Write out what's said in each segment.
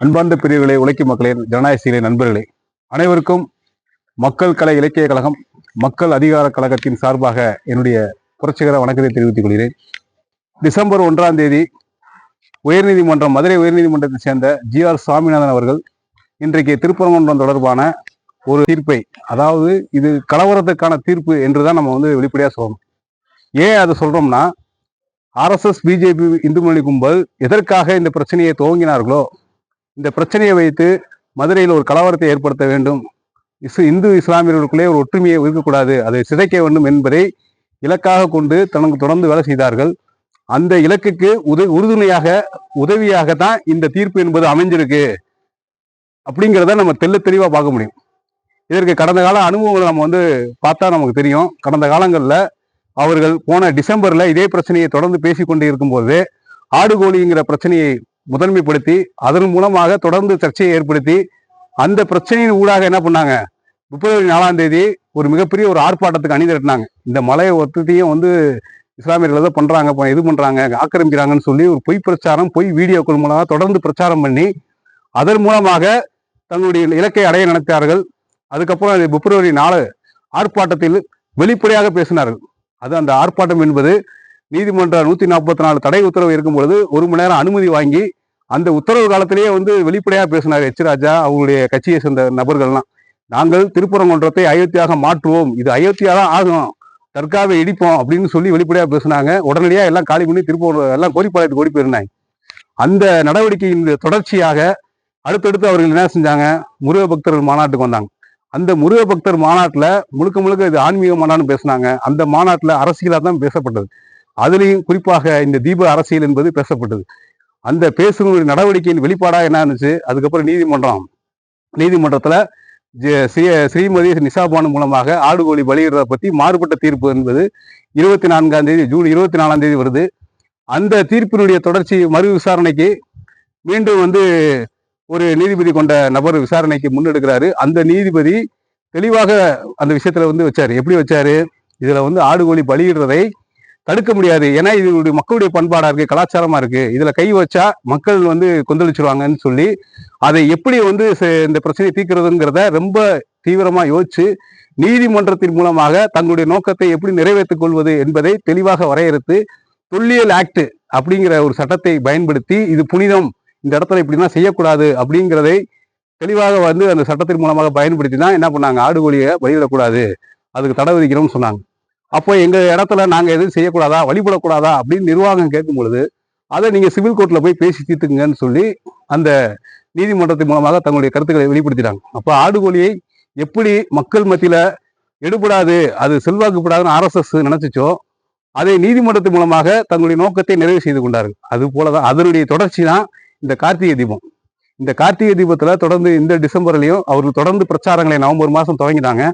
அன்பார்ந்த பிரிவுகளே உழைக்கும் மக்களே ஜனநாயக சீலை நண்பர்களே அனைவருக்கும் மக்கள் கலை இலக்கிய கழகம் மக்கள் அதிகார கழகத்தின் சார்பாக என்னுடைய புரட்சிகர வணக்கத்தை தெரிவித்துக் கொள்கிறேன். டிசம்பர் ஒன்றாம் தேதி உயர்நீதிமன்றம் மதுரை உயர்நீதிமன்றத்தை சேர்ந்த ஜி ஆர் சுவாமிநாதன் அவர்கள் இன்றைக்கு திருப்பரங்குன்றம் தொடர்பான ஒரு தீர்ப்பை அதாவது இது கலவரத்துக்கான தீர்ப்பு என்றுதான் நம்ம வந்து வெளிப்படையாக சொல்லணும். ஏன் அதை சொல்றோம்னா ஆர்எஸ்எஸ் பிஜேபி இந்து மொழி கும்பல் எதற்காக இந்த பிரச்சனையை துவங்கினார்களோ இந்த பிரச்சனையை வைத்து மதுரையில் ஒரு கலவரத்தை ஏற்படுத்த வேண்டும். இஸ் இந்து இஸ்லாமியர்களுக்குள்ளே ஒரு ஒற்றுமையை இருக்கக்கூடாது அதை சிதைக்க வேண்டும் என்பதை இலக்காக கொண்டு தனக்கு தொடர்ந்து வேலை செய்தார்கள். அந்த இலக்குக்கு உத உறுதுணையாக உதவியாக தான் இந்த தீர்ப்பு என்பது அமைஞ்சிருக்கு. அப்படிங்கிறத நம்ம தெல்ல தெளிவாக பார்க்க முடியும். இதற்கு கடந்த கால அனுபவங்களை நம்ம வந்து பார்த்தா நமக்கு தெரியும். கடந்த காலங்களில் அவர்கள் போன டிசம்பரில் இதே பிரச்சனையை தொடர்ந்து பேசிக்கொண்டு இருக்கும்போது ஆடுகோழிங்கிற பிரச்சனையை முதன்மைப்படுத்தி அதன் மூலமாக தொடர்ந்து சர்ச்சையை ஏற்படுத்தி அந்த பிரச்சனையின் ஊடாக என்ன பண்ணாங்க? பிப்ரவரி நாலாம் தேதி ஒரு மிகப்பெரிய ஒரு ஆர்ப்பாட்டத்துக்கு அணி திரட்டினாங்க. இந்த மலையை ஒத்தத்தையும் வந்து இஸ்லாமியர்கள் ஏதோ பண்றாங்க இப்போ இது பண்றாங்க ஆக்கிரமிக்கிறாங்கன்னு சொல்லி ஒரு பொய் பிரச்சாரம் பொய் வீடியோக்கள் மூலமாக தொடர்ந்து பிரச்சாரம் பண்ணி அதன் மூலமாக தன்னுடைய இலக்கை அடைய நினைத்தார்கள். அதுக்கப்புறம் அது பிப்ரவரி நாலு ஆர்ப்பாட்டத்தில் வெளிப்படையாக பேசினார்கள். அது அந்த ஆர்ப்பாட்டம் என்பது நீதிமன்ற நூத்தி நாற்பத்தி நாலு தடை உத்தரவு இருக்கும் பொழுது ஒரு மணி நேரம் அனுமதி வாங்கி அந்த உத்தரவு காலத்திலேயே வந்து வெளிப்படையா பேசினார் எச் ராஜா அவங்களுடைய கட்சியை சேர்ந்த நபர்கள்லாம். நாங்கள் திருப்பரங்குன்றத்தை அயோத்தியாக மாற்றுவோம். இது அயோத்தியா தான் ஆகும் தற்காவை இடிப்போம் அப்படின்னு சொல்லி வெளிப்படையா பேசினாங்க. உடனடியா எல்லாம் காலி பண்ணி திருப்பூர் எல்லாம் கோரிப்பாளையத்துக்கு ஓடி போயிருந்தாங்க. அந்த நடவடிக்கையின் தொடர்ச்சியாக அடுத்தடுத்து அவர்கள் என்ன செஞ்சாங்க? முருக பக்தர்கள் மாநாட்டுக்கு வந்தாங்க. அந்த முருக பக்தர் மாநாட்டில் முழுக்க முழுக்க இது ஆன்மீக மாநாடுன்னு பேசினாங்க. அந்த மாநாட்டில் அரசியலாக தான் பேசப்பட்டது. அதுலேயும் குறிப்பாக இந்த தீப அரசியல் என்பது பேசப்பட்டது. அந்த பேசுகிற நடவடிக்கையின் வெளிப்பாடாக என்ன இருந்துச்சு? அதுக்கப்புறம் நீதிமன்றம் நீதிமன்றத்தில் ஜெ- ஸ்ரீ- ஸ்ரீமதி நிசாபானு மூலமாக ஆடுகோழி பலியிடுறத பற்றி மாறுபட்ட தீர்ப்பு என்பது இருபத்தி நான்காம் தேதி ஜூன் இருபத்தி நாலாம் தேதி வருது. அந்த தீர்ப்பினுடைய தொடர்ச்சி மறு விசாரணைக்கு மீண்டும் வந்து ஒரு நீதிபதி கொண்ட நபர் விசாரணைக்கு முன்னெடுக்கிறாரு. அந்த நீதிபதி தெளிவாக அந்த விஷயத்துல வந்து வச்சாரு. எப்படி வச்சாரு? இதுல வந்து ஆடுகோழி பலியிடுறதை தடுக்க முடியாது. ஏன்னா இது மக்களுடைய பண்பாடா இருக்கு கலாச்சாரமா இருக்கு. இதுல கை வச்சா மக்கள் வந்து கொந்தளிச்சிருவாங்கன்னு சொல்லி அதை எப்படி வந்து இந்த பிரச்சனையை தீர்க்கிறதுங்கிறத ரொம்ப தீவிரமா யோசிச்சு நீதிமன்றத்தின் மூலமாக தங்களுடைய நோக்கத்தை எப்படி நிறைவேற்றிக் கொள்வது என்பதை தெளிவாக வரையறுத்து தொல்லியல் ஆக்ட் அப்படிங்கிற ஒரு சட்டத்தை பயன்படுத்தி இது புனிதம் இந்த இடத்துல இப்படிலாம் செய்யக்கூடாது அப்படிங்கிறதை தெளிவாக வந்து அந்த சட்டத்தின் மூலமாக பயன்படுத்தி தான் என்ன பண்ணாங்க? ஆடுகோழியை பலியிடக்கூடாது. அதுக்கு தடை விதிக்கிறோம்னு சொன்னாங்க. அப்போ எங்க இடத்துல நாங்க எதுவும் செய்யக்கூடாதா? வழிபடக்கூடாதா? அப்படின்னு நிர்வாகம் கேட்கும் பொழுது அதை நீங்க சிவில் கோர்ட்ல போய் பேசி தீர்த்துங்கன்னு சொல்லி அந்த நீதிமன்றத்தின் மூலமாக தங்களுடைய கருத்துக்களை வெளிப்படுத்திட்டாங்க. அப்போ ஆடுகோழியை எப்படி மக்கள் மத்தியில எடுபடாது அது செல்வாக்குப்படாதுன்னு ஆர்எஸ்எஸ் நினச்சிச்சோ அதை நீதிமன்றத்தின் மூலமாக தங்களுடைய நோக்கத்தை நிறைவு செய்து கொண்டார்கள். அது போலதான் அதனுடைய தொடர்ச்சி தான் இந்த கார்த்திகை தீபம். இந்த கார்த்திகை தீபத்துல தொடர்ந்து இந்த டிசம்பர்லயும் அவர்கள் தொடர்ந்து பிரச்சாரங்களை நவம்பர் மாசம் துவங்கினாங்க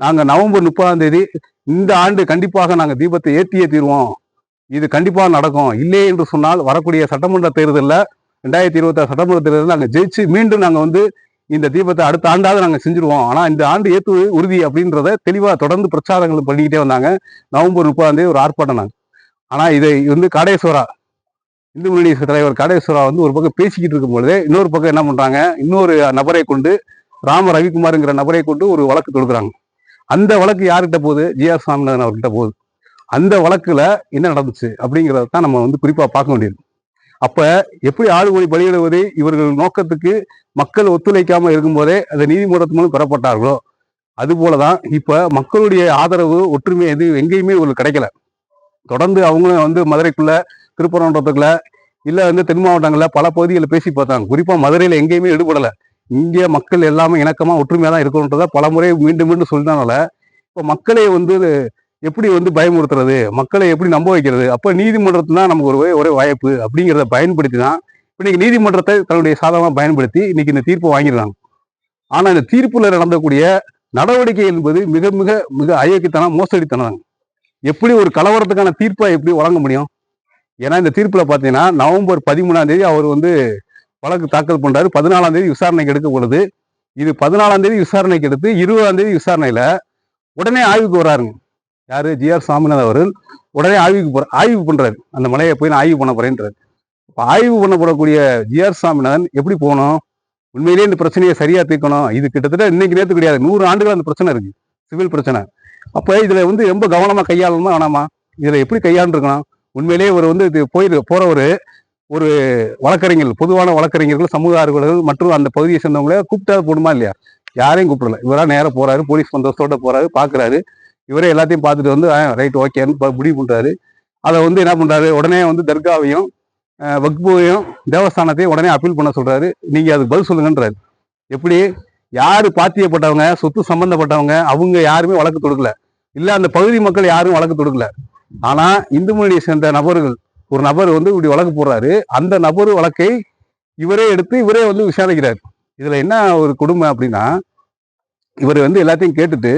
நாங்கள் நவம்பர் முப்பதாம் தேதி இந்த ஆண்டு கண்டிப்பாக நாங்கள் தீபத்தை ஏற்றியே தீர்வோம். இது கண்டிப்பாக நடக்கும். இல்லை என்று சொன்னால் வரக்கூடிய சட்டமன்ற தேர்தலில் ரெண்டாயிரத்தி இருபத்தாறு சட்டமன்ற தேர்தலில் நாங்கள் ஜெயிச்சு மீண்டும் நாங்கள் வந்து இந்த தீபத்தை அடுத்த ஆண்டாவது நாங்கள் செஞ்சுருவோம். ஆனால் இந்த ஆண்டு ஏற்று உறுதி அப்படின்றத தெளிவாக தொடர்ந்து பிரச்சாரங்கள் பண்ணிக்கிட்டே வந்தாங்க. நவம்பர் முப்பதாம் தேதி ஒரு ஆர்ப்பாட்டம் நாங்கள் ஆனால் இதை வந்து காடேஸ்வரா இந்து முன்னணி தலைவர் காடேஸ்வரா வந்து ஒரு பக்கம் பேசிக்கிட்டு இருக்கும் பொழுதே இன்னொரு பக்கம் என்ன பண்ணுறாங்க இன்னொரு நபரை கொண்டு ராம ரவிக்குமாருங்கிற நபரை கொண்டு ஒரு வழக்கு தொடுக்குறாங்க. அந்த வழக்கு யார்கிட்ட போகுது? ஜிஆர் சுவாமிநாதன் அவர்கிட்ட போகுது. அந்த வழக்குல என்ன நடந்துச்சு அப்படிங்கிறத தான் நம்ம வந்து குறிப்பா பார்க்க வேண்டியது. அப்ப எப்படி ஆளுமொழி பலியிடுவதை? இவர்கள் நோக்கத்துக்கு மக்கள் ஒத்துழைக்காம இருக்கும்போதே அந்த நீதிமன்றத்து மூலம் பெறப்பட்டார்களோ? அது போலதான் இப்ப மக்களுடைய ஆதரவு ஒற்றுமை எது? எங்கேயுமே இவங்களுக்கு கிடைக்கல. தொடர்ந்து அவங்களும் வந்து மதுரைக்குள்ள திருப்பரங்குன்றத்துக்குள்ள இல்ல வந்து தென் மாவட்டங்கள்ல பல பகுதிகளில் பேசி பார்த்தாங்க. குறிப்பா மதுரையில எங்கேயுமே ஈடுபடலை. இந்திய மக்கள் எல்லாமே இணக்கமாக ஒற்றுமையாக தான் இருக்கணுன்றத பல முறை மீண்டும் மீண்டும் சொல்லினால இப்போ மக்களை வந்து எப்படி வந்து பயமுறுத்துறது? மக்களை எப்படி நம்ப வைக்கிறது? அப்போ நீதிமன்றத்தில் தான் நமக்கு ஒரு ஒரே- வாய்ப்பு அப்படிங்கிறத பயன்படுத்தி தான் இன்னைக்கு நீதிமன்றத்தை தன்னுடைய சாதகமாக பயன்படுத்தி இன்னைக்கு இந்த தீர்ப்பை வாங்கிடுறாங்க. ஆனால் இந்த தீர்ப்பில் நடந்தக்கூடிய நடவடிக்கை என்பது மிக மிக மிக அயோக்கியத்தனம் மோசடித்தனம் எப்படி ஒரு கலவரத்துக்கான தீர்ப்பை எப்படி வழங்க முடியும்? ஏன்னா இந்த தீர்ப்பில் பார்த்தீங்கன்னா நவம்பர் பதிமூணாம் தேதி அவர் வந்து வழக்கு தாக்கல் பண்ணுறாரு பதினாலாம் தேதி விசாரணைக்கு எடுக்க பொழுது இது பதினாலாம் தேதி விசாரணைக்கு எடுத்து இருபதாம் தேதி விசாரணையில் உடனே ஆய்வுக்கு வராருங்க யார்? ஜிஆர் சாமிநாதன் அவர்கள். உடனே ஆய்வுக்கு போகிற ஆய்வு பண்ணுறாரு அந்த மலையை போய் நான் ஆய்வு பண்ண போறேன்றாரு. இப்ப ஆய்வு பண்ணப்படக்கூடிய ஜிஆர் சாமிநாதன் எப்படி போகணும்? உண்மையிலேயே இந்த பிரச்சனையை சரியாக தீர்க்கணும். இது கிட்டத்தட்ட இன்னைக்கு நேற்று கிடையாது. நூறு ஆண்டுகள் அந்த பிரச்சனை இருக்கு. சிவில் பிரச்சனை. அப்போ இதில் வந்து ரொம்ப கவனமாக கையாளணுமா வேணாமா? இதில் எப்படி கையாண்டுருக்கணும்? உண்மையிலேயே இவர் வந்து இது போயிரு போகிறவர் ஒரு வழக்கறிஞர்கள் பொதுவான வழக்கறிஞர்கள் சமூக ஆர்வலர்கள் மற்றும் அந்த பகுதியை சேர்ந்தவங்களே கூப்பிட்டா போடுமா இல்லையா? யாரையும் கூப்பிடல. இவரா நேராக போறாரு போலீஸ் பந்தோபஸ்தோட போறாரு பாக்குறாரு. இவரே எல்லாத்தையும் பார்த்துட்டு வந்து ரைட் ஓகேன்னு முடிவு பண்றாரு. அதை வந்து என்ன பண்றாரு? உடனே வந்து தர்காவையும் அஹ், வக்புவையும் தேவஸ்தானத்தையும் உடனே அப்பீல் பண்ண சொல்றாரு. நீங்க அதுக்கு பதில் சொல்லுங்கன்றாரு. எப்படி? யாரு பாத்தியப்பட்டவங்க சொத்து சம்பந்தப்பட்டவங்க அவங்க யாருமே வழக்கு தொடுக்கல. இல்ல அந்த பகுதி மக்கள் யாரும் வழக்கு தொடுக்கல. ஆனா இந்து மொழியை சேர்ந்த நபர்கள் ஒரு நபர் வந்து இப்படி வழக்கு போடுறாரு. அந்த நபர் வழக்கை இவரே எடுத்து இவரே வந்து விசாரிக்கிறார். இதில் என்ன ஒரு கொடுமை அப்படின்னா இவர் வந்து எல்லாத்தையும் கேட்டுட்டு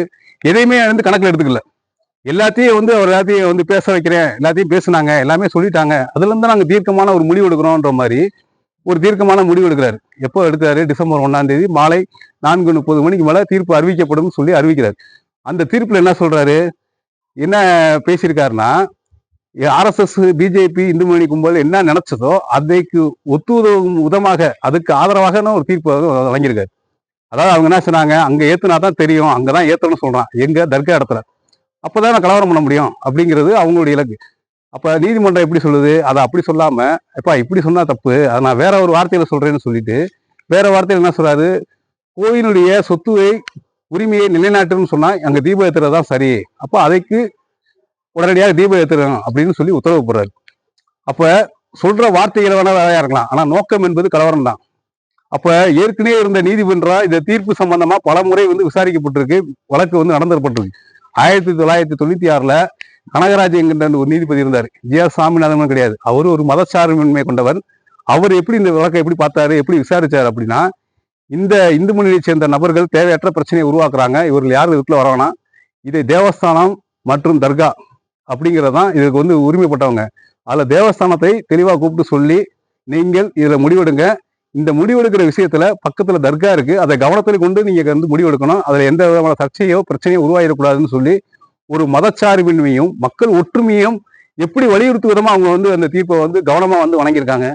எதையுமே வந்து கணக்கில் எடுத்துக்கல. எல்லாத்தையும் வந்து அவர் எல்லாத்தையும் வந்து பேச வைக்கிறேன் எல்லாத்தையும் பேசுனாங்க எல்லாமே சொல்லிட்டாங்க. அதுலேருந்து நாங்கள் தீர்க்கமான ஒரு முடிவு எடுக்கிறோன்ற மாதிரி ஒரு தீர்க்கமான முடிவு எடுக்கிறாரு. எப்போ எடுக்கிறாரு? டிசம்பர் ஒன்றாம் தேதி மாலை நான்கு முப்பது மணிக்கு மேலே தீர்ப்பு அறிவிக்கப்படும் சொல்லி அறிவிக்கிறார். அந்த தீர்ப்பில் என்ன சொல்கிறாரு என்ன பேசியிருக்காருன்னா ஆர்எஸ்எஸ் பிஜேபி இந்து கும்பல் என்ன நினைச்சதோ அதைக்கு ஒத்து உதவும் விதமாக அதுக்கு ஆதரவாக ஒரு தீர்ப்பு வழங்கியிருக்காரு. அதாவது அவங்க என்ன சொன்னாங்க அங்கே ஏற்றுனா தான் தெரியும் அங்கதான் ஏற்றணும்னு சொன்னான் எங்கே? தர்கா இடத்துல. அப்பதான் நான் கலவரம் பண்ண முடியும் அப்படிங்கிறது அவங்களுடைய இலக்கு. அப்போ நீதிமன்றம் எப்படி சொல்லுது? அதை அப்படி சொல்லாமல் எப்பா இப்படி சொன்னால் தப்பு அதை நான் வேற ஒரு வார்த்தையில் சொல்கிறேன்னு சொல்லிட்டு வேற வார்த்தையில் என்ன சொல்கிறாரு கோயிலுடைய சொத்துவை உரிமையை நிலைநாட்டுன்னு சொன்னால் அங்கே தீப ஏற்றுறது தான் சரி. அப்போ அதைக்கு உடனடியாக தீபம் ஏத்துறோம் அப்படின்னு சொல்லி உத்தரவு போடுறாரு. அப்போ சொல்ற வார்த்தைகளை வேணா வேறையா இருக்கலாம். ஆனால் நோக்கம் என்பது கலவரம் தான். அப்போ ஏற்கனவே இருந்த நீதிமன்றம் இந்த தீர்ப்பு சம்பந்தமா பல முறை வந்து விசாரிக்கப்பட்டிருக்கு. வழக்கு வந்து நடந்துப்பட்டிருக்கு ஆயிரத்தி தொள்ளாயிரத்தி தொண்ணூத்தி ஆறுல கனகராஜ் என்கின்ற ஒரு நீதிபதி இருந்தார். ஜி ஆர் சாமிநாதன் கிடையாது. அவர் ஒரு மதச்சார்பின்மை கொண்டவர். அவர் எப்படி இந்த வழக்கை எப்படி பார்த்தாரு எப்படி விசாரித்தார் அப்படின்னா இந்த இந்து முன்னணியை சேர்ந்த நபர்கள் தேவையற்ற பிரச்சனையை உருவாக்குறாங்க. இவர்கள் யாரும் இதுக்குள்ள வரவேணாம் இதை தேவஸ்தானம் மற்றும் தர்கா அப்படிங்கிறதான் இதுக்கு வந்து உரிமைப்பட்டவங்க. அதில் தேவஸ்தானத்தை தெளிவாக கூப்பிட்டு சொல்லி நீங்கள் இதில் முடிவெடுங்க. இந்த முடிவெடுக்கிற விஷயத்துல பக்கத்துல தர்கா இருக்கு. அதை கவனத்தில் கொண்டு நீங்க வந்து முடிவெடுக்கணும். அதுல எந்த விதமான சர்ச்சையோ பிரச்சனையோ உருவாயிடக்கூடாதுன்னு சொல்லி ஒரு மதச்சார்பின்மையும் மக்கள் ஒற்றுமையும் எப்படி வலியுறுத்து விதமா அவங்க வந்து அந்த தீர்ப்பை வந்து கவனமா வந்து வணங்கியிருக்காங்க.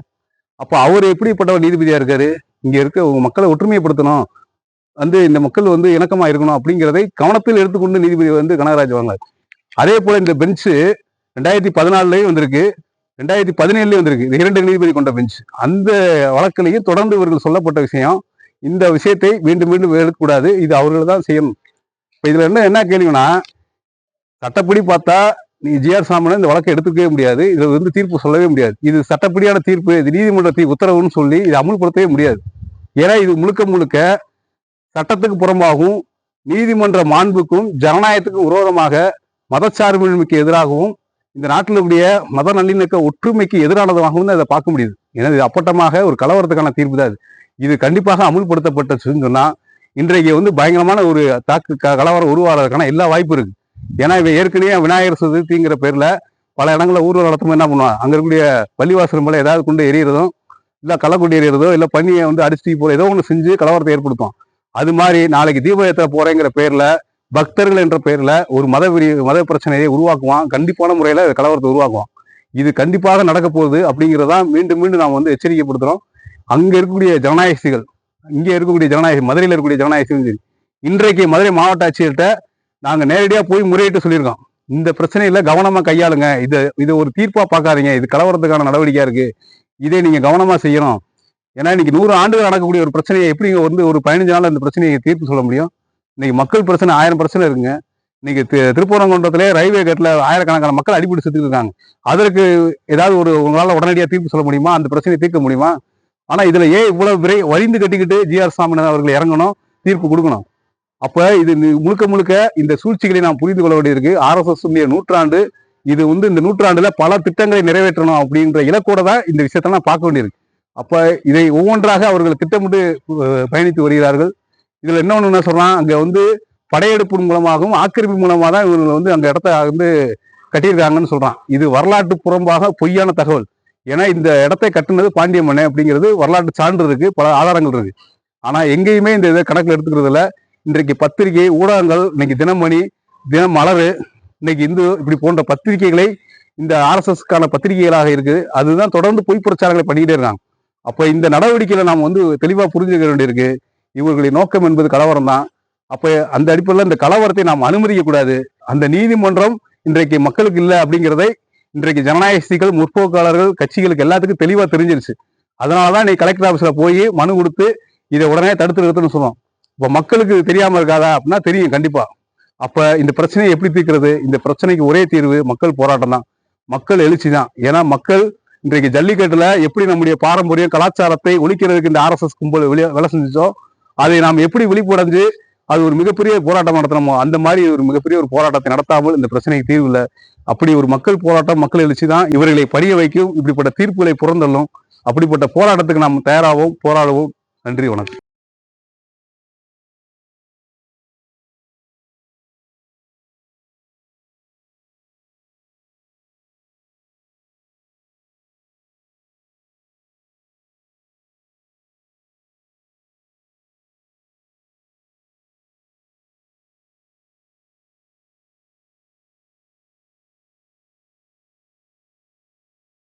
அப்போ அவர் எப்படிப்பட்ட நீதிபதியாக நீதிபதியா இருக்காரு? இங்க இருக்க உங்க மக்களை ஒற்றுமைப்படுத்தணும். வந்து இந்த மக்கள் வந்து இணக்கமா இருக்கணும் அப்படிங்கிறதை கவனத்தில் எடுத்துக்கொண்டு நீதிபதி வந்து கனகராஜ் வாங்க அதே போல இந்த பெஞ்சு ரெண்டாயிரத்தி பதினாலுலயும் வந்திருக்கு. ரெண்டாயிரத்தி பதினேழுலயும் வந்திருக்கு. இது இரண்டு நீதிபதி கொண்ட பெஞ்ச் அந்த வழக்கிலையும் தொடர்ந்து இவர்கள் சொல்லப்பட்ட விஷயம். இந்த விஷயத்தை மீண்டும் மீண்டும் எடுக்கக்கூடாது. இது அவர்கள் தான் செய்யணும். இப்போ இதில் என்ன என்ன கேள்வினா சட்டப்படி பார்த்தா நீ ஜிஆர் சாமனை இந்த வழக்கை எடுத்துக்கவே முடியாது. இதில் வந்து தீர்ப்பு சொல்லவே முடியாது. இது சட்டப்படியான தீர்ப்பு இது நீதிமன்ற தீ உத்தரவுன்னு சொல்லி இதை அமுல்படுத்தவே முடியாது. ஏன்னா இது முழுக்க முழுக்க சட்டத்துக்கு புறம்பாகவும் நீதிமன்ற மாண்புக்கும் ஜனநாயகத்துக்கும் விரோதமாக மதச்சார்பின்மைக்கு எதிராகவும் இந்த நாட்டில் மத நல்லிணக்க ஒற்றுமைக்கு எதிரானதாகவும் தான் இதை பார்க்க முடியுது. ஏன்னா இது அப்பட்டமாக ஒரு கலவரத்துக்கான தீர்ப்பு தான் இது. கண்டிப்பாக அமுல்படுத்தப்பட்டுச்சுன்னு சொன்னால் இன்றைக்கு வந்து பயங்கரமான ஒரு தாக்கு க- கலவரம் உருவாகிறதுக்கான எல்லா வாய்ப்பு இருக்குது ஏன்னா இவன் ஏற்கனவே விநாயகர் சதுர்த்திங்கிற பேரில் பல இடங்களில் ஊர்வலம் நடத்தும் என்ன பண்ணுவான் அங்கே இருக்கக்கூடிய பள்ளிவாசல் மேலே ஏதாவது கொண்டு எரியறதும் இல்லை கள்ளக்குடி எறியறதோ இல்லை பனியை வந்து அடிச்சுட்டு போகிற ஏதோ ஒன்று செஞ்சு கலவரத்தை ஏற்படுத்தும் அது மாதிரி நாளைக்கு தீப ஏத்த போகிறேங்கிற பேரில் பக்தர்கள் என்ற பெயரில் ஒரு மத விரி மத பிரச்சனையை உருவாக்குவான். கண்டிப்பான முறையில் கலவரத்தை உருவாக்குவான். இது கண்டிப்பாக நடக்க போகுது அப்படிங்கிறதா மீண்டும் மீண்டும் நாம் வந்து எச்சரிக்கைப்படுத்துகிறோம் அங்கே இருக்கக்கூடிய ஜனநாயகசிகள் இங்கே இருக்கக்கூடிய ஜனநாயக மதுரையில் இருக்கக்கூடிய ஜனநாயகசிகள் சரி இன்றைக்கு மதுரை மாவட்ட ஆட்சியர்கிட்ட நாங்கள் நேரடியாக போய் முறையிட்டு சொல்லியிருக்கோம். இந்த பிரச்சனையில் கவனமாக கையாளுங்க. இதை இது ஒரு தீர்ப்பாக பார்க்காதீங்க. இது கலவரத்துக்கான நடவடிக்கையாக இருக்குது இதை நீங்கள் கவனமாக செய்யணும். ஏன்னா இன்னைக்கு நூறு ஆண்டுகள் நடக்கக்கூடிய ஒரு பிரச்சனையை எப்படி வந்து ஒரு பதினஞ்சு நாள் அந்த பிரச்சனையை தீர்ப்பு சொல்ல முடியும்? இன்னைக்கு மக்கள் பிரச்சனை ஆயிரம் பிரச்சனை இருக்குங்க. இன்னைக்கு தி- திருப்பரங்குன்றத்திலே ரயில்வே கேட்டில் ஆயிரக்கணக்கான மக்கள் அடிப்படை செத்துட்டு இருக்காங்க. அதற்கு ஏதாவது ஒரு உங்களால் உடனடியாக தீர்ப்பு சொல்ல முடியுமா? அந்த பிரச்சனையை தீர்க்க முடியுமா? ஆனால் இதில் ஏன் இவ்வளோ விரை வரிந்து கட்டிக்கிட்டு ஜிஆர் சாமிநாதன் அவர்கள் இறங்கணும் தீர்ப்பு கொடுக்கணும்? அப்போ இது முழுக்க முழுக்க இந்த சூழ்ச்சிகளை நாம் புரிந்து கொள்ள வேண்டியிருக்கு. ஆர்எஸ்எஸ் நூற்றாண்டு இது வந்து இந்த நூற்றாண்டுல பல திட்டங்களை நிறைவேற்றணும் அப்படின்ற இலக்கோட தான் இந்த விஷயத்த நான் பார்க்க வேண்டியிருக்கு. அப்போ இதை ஒவ்வொன்றாக அவர்கள் திட்டமிட்டு பயணித்து வருகிறார்கள். இதுல இன்னொன்று என்ன சொல்றான் அங்க வந்து படையெடுப்பு மூலமாகவும் ஆக்கிரமிப்பு மூலமாக தான் இவங்க வந்து அந்த இடத்த வந்து கட்டியிருக்காங்கன்னு சொல்றான். இது வரலாற்று புறம்பாக பொய்யான தகவல். ஏன்னா இந்த இடத்தை கட்டுனது பாண்டிய மன்னன் அப்படிங்கிறது வரலாற்று சான்று இருக்கு பல ஆதாரங்கள் இருக்கு. ஆனா எங்கேயுமே இந்த இதை கணக்கில் எடுத்துக்கிறது இன்றைக்கு பத்திரிகை ஊடகங்கள் இன்னைக்கு தினமணி தினம் மலர் இன்னைக்கு இந்து இப்படி போன்ற பத்திரிகைகளை இந்த ஆர்எஸ்எஸ்க்கான பத்திரிகைகளாக இருக்குது. அதுதான் தொடர்ந்து பொய் பிரச்சாரங்களை பண்ணிக்கிட்டே இருக்காங்க. அப்போ இந்த நடவடிக்கையில நாம் வந்து தெளிவாக புரிஞ்சுக்க வேண்டியிருக்கு. இவர்களின் நோக்கம் என்பது கலவரம் தான் அப்போ அந்த அடிப்படையில் இந்த கலவரத்தை நாம் அனுமதிக்க கூடாது அந்த நீதிமன்றம் இன்றைக்கு மக்களுக்கு இல்லை அப்படிங்கிறதை இன்றைக்கு ஜனநாயகசிகள் முற்போக்காளர்கள் கட்சிகளுக்கு எல்லாத்துக்கும் தெளிவாக தெரிஞ்சிருச்சு. அதனாலதான் நீ கலெக்டர் ஆஃபீஸில் போய் மனு கொடுத்து இதை உடனே தடுத்து நிறுத்தணும்னு சொன்னோம். இப்போ மக்களுக்கு தெரியாமல் இருக்காதா அப்படின்னா தெரியும் கண்டிப்பாக அப்போ இந்த பிரச்சனையை எப்படி தீர்க்கிறது? இந்த பிரச்சனைக்கு ஒரே தீர்வு மக்கள் போராட்டம் தான் மக்கள் எழுச்சி தான் ஏன்னா மக்கள் இன்றைக்கு ஜல்லிக்கட்டுல எப்படி நம்முடைய பாரம்பரியம் கலாச்சாரத்தை ஒழிக்கிறதுக்கு இந்த ஆர்எஸ்எஸ் கும்பல் வெளியே வேலை செஞ்சிச்சோ அதை நாம் எப்படி விழிப்படைஞ்சு அது ஒரு மிகப்பெரிய போராட்டம் நடத்தணுமோ அந்த மாதிரி ஒரு மிகப்பெரிய ஒரு போராட்டத்தை நடத்தாமல் இந்த பிரச்சனைக்கு தீர்வு இல்லை. அப்படி ஒரு மக்கள் போராட்டம் மக்கள் எழுச்சி தான் இவர்களை படிய வைக்கும். இப்படிப்பட்ட தீர்ப்புகளை புறந்தள்ளும். அப்படிப்பட்ட போராட்டத்துக்கு நாம் தயாராகவும் போராடுவோம். நன்றி வணக்கம்.